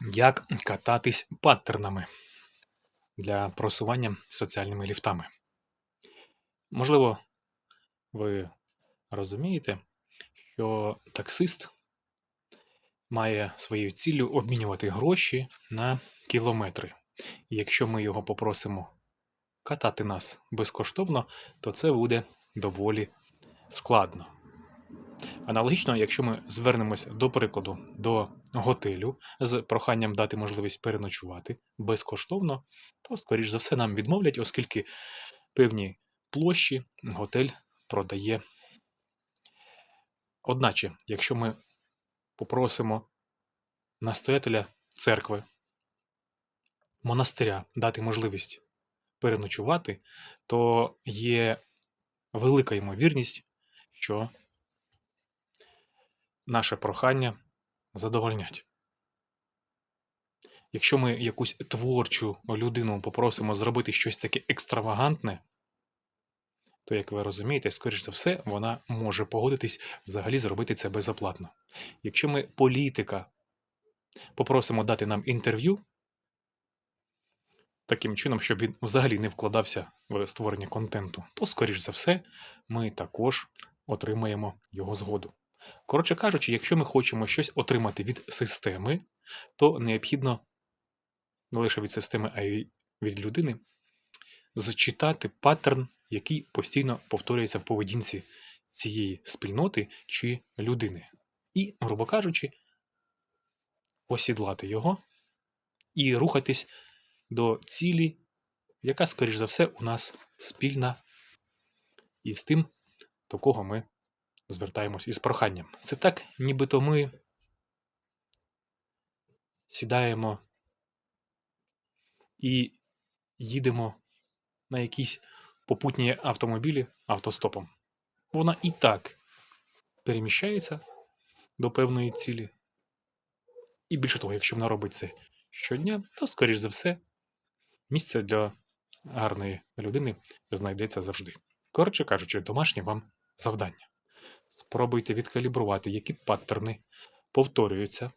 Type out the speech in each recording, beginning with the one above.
Як кататись паттернами для просування соціальними ліфтами. Можливо, ви розумієте, що таксист має своєю ціллю обмінювати гроші на кілометри. І якщо ми його попросимо катати нас безкоштовно, то це буде доволі складно. Аналогічно, якщо ми звернемося до прикладу до готелю з проханням дати можливість переночувати безкоштовно, то, скоріш за все, нам відмовлять, оскільки певні площі готель продає. Одначе, якщо ми попросимо настоятеля церкви, монастиря дати можливість переночувати, то є велика ймовірність, що наше прохання задовольнять. Якщо ми якусь творчу людину попросимо зробити щось таке екстравагантне, то, як ви розумієте, скоріш за все, вона може погодитись взагалі зробити це безоплатно. Якщо ми політика попросимо дати нам інтерв'ю, таким чином, щоб він взагалі не вкладався в створення контенту, то, скоріш за все, ми також отримаємо його згоду. Коротше кажучи, якщо ми хочемо щось отримати від системи, то необхідно не лише від системи, а й від людини зчитати паттерн, який постійно повторюється в поведінці цієї спільноти чи людини. І, грубо кажучи, осідлати його і рухатись до цілі, яка, скоріш за все, у нас спільна із тим, до кого ми звертаємось із проханням. Це так, нібито ми сідаємо і їдемо на якісь попутні автомобілі автостопом. Вона і так переміщається до певної цілі. І більше того, якщо вона робить це щодня, то, скоріш за все, місце для гарної людини знайдеться завжди. Коротше кажучи, домашнє вам завдання. Спробуйте відкалібрувати, які паттерни повторюються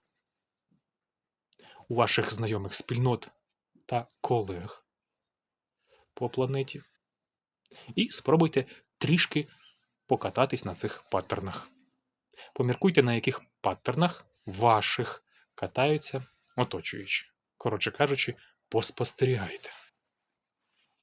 у ваших знайомих спільнот та колег по планеті. І спробуйте трішки покататись на цих паттернах. Поміркуйте, на яких паттернах ваших катаються оточуючі. Коротше кажучи, поспостерігайте.